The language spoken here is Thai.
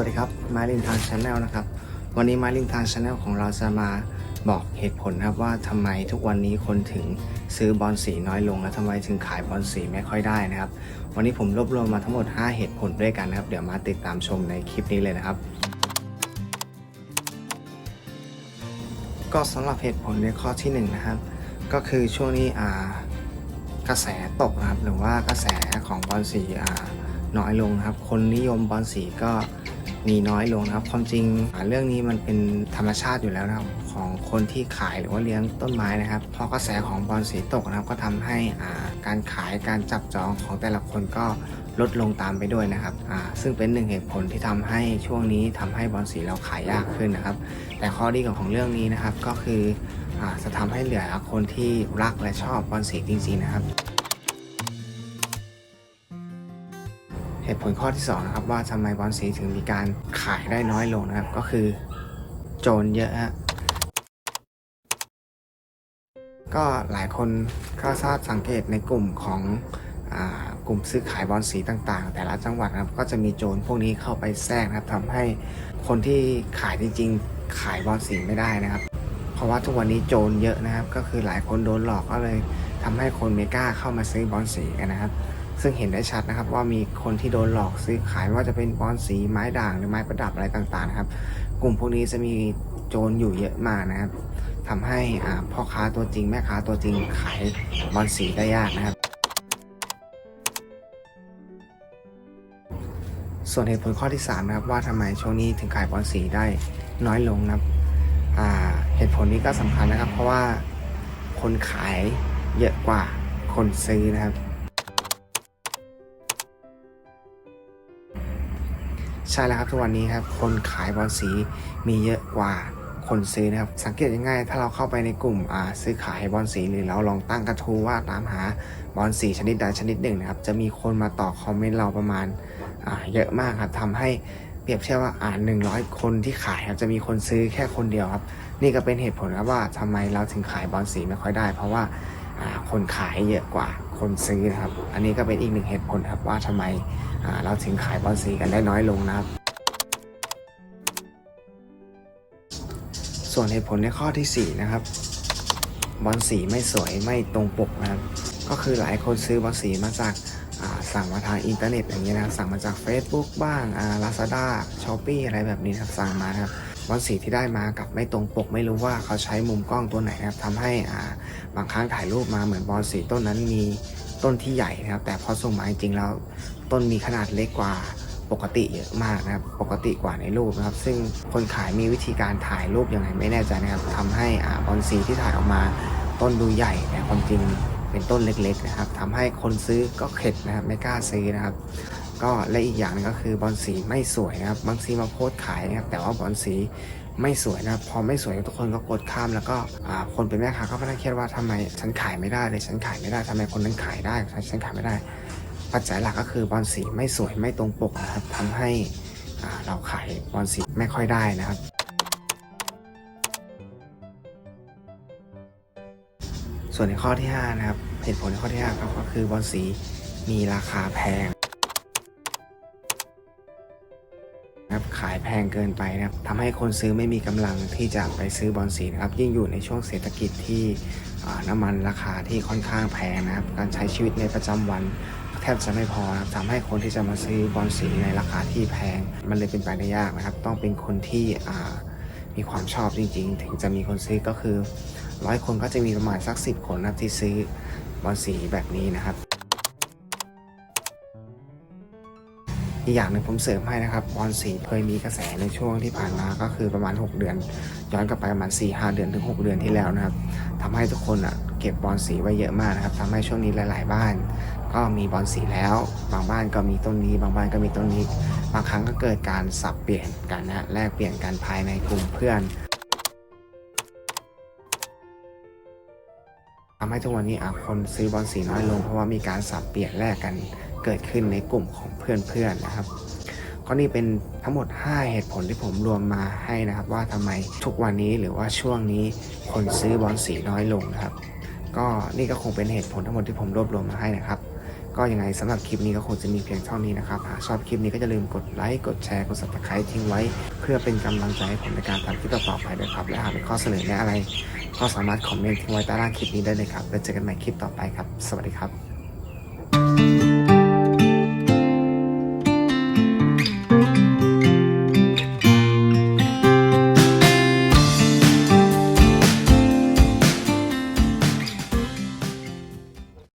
วัสดีครับมาลินทางชาแนลนะครับ วันนี้มาลินทางชาแนลของเราจะมาบอกเหตุผลครับว่าทำไมทุกวันนี้คนถึงซื้อบอลสีน้อยลงและทำไมถึงขายบอลสีไม่ค่อยได้นะครับ วันนี้ผมรวบรวมมาทั้งหมด 5 เหตุผลด้วยกันนะครับ เดี๋ยวมาติดตามชมในคลิปนี้เลยนะครับ ก็สำหรับเหตุผลในข้อที่1นะครับ ก็คือช่วงนี้อ่ากระแสตกนะครับหรือว่ากระแสของบอลสีอ่าน้อยลงครับ คนนิยมบอลสีก็ มีน้อยลงนะครับ ความจริงเรื่องนี้มันเป็นธรรมชาติอยู่แล้วนะครับของคนที่ขายหรือว่าเลี้ยงต้นไม้นะครับพอกระแสของบอลสีตกนะครับก็ทำให้อ่าการขายการจับจองของแต่ละคนก็ลดลงตามไปด้วยนะครับอ่าซึ่งเป็นหนึ่งเหตุผลที่ทำให้ช่วงนี้ทำให้บอลสีเราขายยากขึ้นนะครับ แต่ข้อดีของเรื่องนี้นะครับก็คืออาจะทำให้เหลือคนที่รักและชอบบอลสีจริงๆนะครับ เหตุผลข้อที่2นะครับว่าทำไมบอลสีถึงมีการขายได้น้อยลงนะครับ ก็คือโจรเยอะฮะก็หลายคนก็ทราบสังเกตในกลุ่มของกลุ่มซื้อขายบอลสีต่างๆ แต่ละจังหวัดนะครับก็จะมีโจรพวกนี้เข้าไปแทรกนะครับทำให้คนที่ขายจริงๆ ขายบอลสีไม่ได้นะครับ เพราะว่าทุกวันนี้โจรเยอะนะครับ ก็คือหลายคนโดนหลอกก็เลยทำให้คนไม่กล้าเข้ามาซื้อบอลสีกันนะครับ ซึ่งเห็นได้ชัดนะครับว่ามีคนที่โดนหลอกซื้อขายไม่ว่าจะเป็นบอลสีไม้ด่างหรือไม้ประดับอะไรต่างๆนะครับ กลุ่มพวกนี้จะมีโจรอยู่เยอะมากนะครับทำให้พ่อค้าตัวจริงแม่ค้าตัวจริงขายบอลสีได้ยากนะครับ ส่วนเหตุผลข้อที่3นะครับว่าทำไมช่วงนี้ถึงขายบอลสีได้น้อยลงนะครับเหตุผลนี้ก็สำคัญนะครับ เพราะว่าคนขายเยอะกว่าคนซื้อนะครับ ใช่แล้วครับทุกวันนี้ครับคนขายบอลสีมีเยอะกว่าคนซื้อนะครับ สังเกตง่ายๆถ้าเราเข้าไปในกลุ่มซื้อขายบอลสีหรือเราลองตั้งกระทู้ว่าตามหาบอลสีชนิดใดชนิดหนึ่งนะครับ จะมีคนมาต่อคอมเมนต์เราประมาณาเยอะมากครับทำให้เปรียบเทียบว่าอ่าน100 คนที่ขายครับจะมีคนซื้อแค่คนเดียวครับ นี่ก็เป็นเหตุผลครับว่าทำไมเราถึงขายบอลสีไม่ค่อยได้ เพราะว่าอ่าคนขายเยอะกว่า คนซื้อนะครับ อันนี้ก็เป็นอีกหนึ่งเหตุผลครับว่าทำไมเราถึงขายบอลสีกันได้น้อยลงนะครับ ส่วนเหตุผลในข้อที่ 4 นะครับ บอลสีไม่สวยไม่ตรงปกนะครับ ก็คือหลายคนซื้อบอลสีมาจากาสั่งมาทางอินเทอร์เน็ตอย่างเงี้ยนะครับ สั่งมาจาก Facebook บ้างอ่า Lazada Shopee อะไรแบบนี้นะครับสั่งมานะครับ บอลสีที่ได้มากับไม่ตรงปกไม่รู้ว่าเขาใช้มุมกล้องตัวไหนนะครับทำให้อ่าบางครั้งถ่ายรูปมาเหมือนบอลสีต้นนั้นมีต้นที่ใหญ่นะครับ แต่พอส่งมาจริงแล้ว ต้นมีขนาดเล็กกว่าปกติเยอะมากนะครับ ปกติกว่าในรูปนะครับ ซึ่งคนขายมีวิธีการถ่ายรูปยังไงไม่แน่ใจนะครับทำให้อ่าบอลสีที่ถ่ายออกมาต้นดูใหญ่แต่ความจริงเป็นต้นเล็กๆนะครับทำให้คนซื้อก็เข็ดนะครับไม่กล้าซื้อนะครับ ก็และอีกอย่างนึงก็คือบอลสีไม่สวยนะครับบางทีมาโพสขายนะครับแต่ว่าบอลสีไม่สวยนะครับพอไม่สวยทุกคนก็กดข้ามแล้วก็คนเป็นแม่ค้าก็มานั่งเครียดว่าทำไมฉันขายไม่ได้เลยฉันขายไม่ได้ทำไมคนนั้นขายได้ฉันขายไม่ได้ ปัจจัยหลักก็คือบอลสีไม่สวยไม่ตรงปกนะครับทำให้เราขายบอลสีไม่ค่อยได้นะครับส่วนในข้อที่ 5 นะครับ เหตุผลในข้อที่5ครับก็คือบอลสีมีราคาแพง แพงเกินไปนะครับทำให้คนซื้อไม่มีกำลังที่จะไปซื้อบอลสีนะครับ ยิ่งอยู่ในช่วงเศรษฐกิจที่น้ำมันราคาที่ค่อนข้างแพงนะครับ การใช้ชีวิตในประจำวันแทบจะไม่พอนะครับทำให้คนที่จะมาซื้อบอลสีในราคาที่แพง มันเลยเป็นไปได้ยากนะครับ ต้องเป็นคนที่มีความชอบจริง ๆ ถึงจะมีคนซื้อก็คือร้อยคนก็จะมีประมาณสักสิบคนนะครับที่ซื้อบอลสีแบบนี้นะครับ อีกอย่างหนึ่งผมเสริมให้นะครับบอลสีเคยมีกระแสในช่วงที่ผ่านมาก็คือประมาณ 6 เดือน ย้อนกลับไปประมาณ4 5เดือนถึง 6 เดือนที่แล้วนะครับทำให้ทุกคนอะเก็บบอลสีไว้เยอะมากนะครับทำให้ช่วงนี้หลาย ๆ บ้าน ก็มีบอลสีแล้ว บางบ้านก็มีต้นนี้ บางบ้านก็มีต้นนี้ บางครั้งก็เกิดการสับเปลี่ยนกันนะแลกเปลี่ยนกันภายในกลุ่มเพื่อนทำให้ทุกวันนี้คนซื้อบอลสีน้อยลงเพราะว่ามีการสับเปลี่ยนแลกกัน เกิดขึ้นในกลุ่มของเพื่อนๆนะครับ ก็นี่เป็นทั้งหมด 5 เหตุผลที่ผมรวมมาให้นะครับ ว่าทำไมทุกวันนี้หรือว่าช่วงนี้คนซื้อบอลสีน้อยลงนะครับ ก็นี่ก็คงเป็นเหตุผลทั้งหมดที่ผมรวบรวมมาให้นะครับก็ยังไงสำหรับคลิปนี้ก็คงจะมีเพียงเท่านี้นะครับ หากชอบคลิปนี้ก็อย่าลืมกดไลค์ กดแชร์ กด subscribe ทิ้งไว้ เพื่อเป็นกำลังใจให้ผมในการทำคลิปต่อไปด้วยครับ และหากมีข้อเสนอแนะอะไร ก็สามารถคอมเมนต์ทิ้งไว้ใต้ล่างคลิปนี้ได้เลยครับ แล้วเจอกันใหม่คลิปต่อไปครับ สวัสดีครับ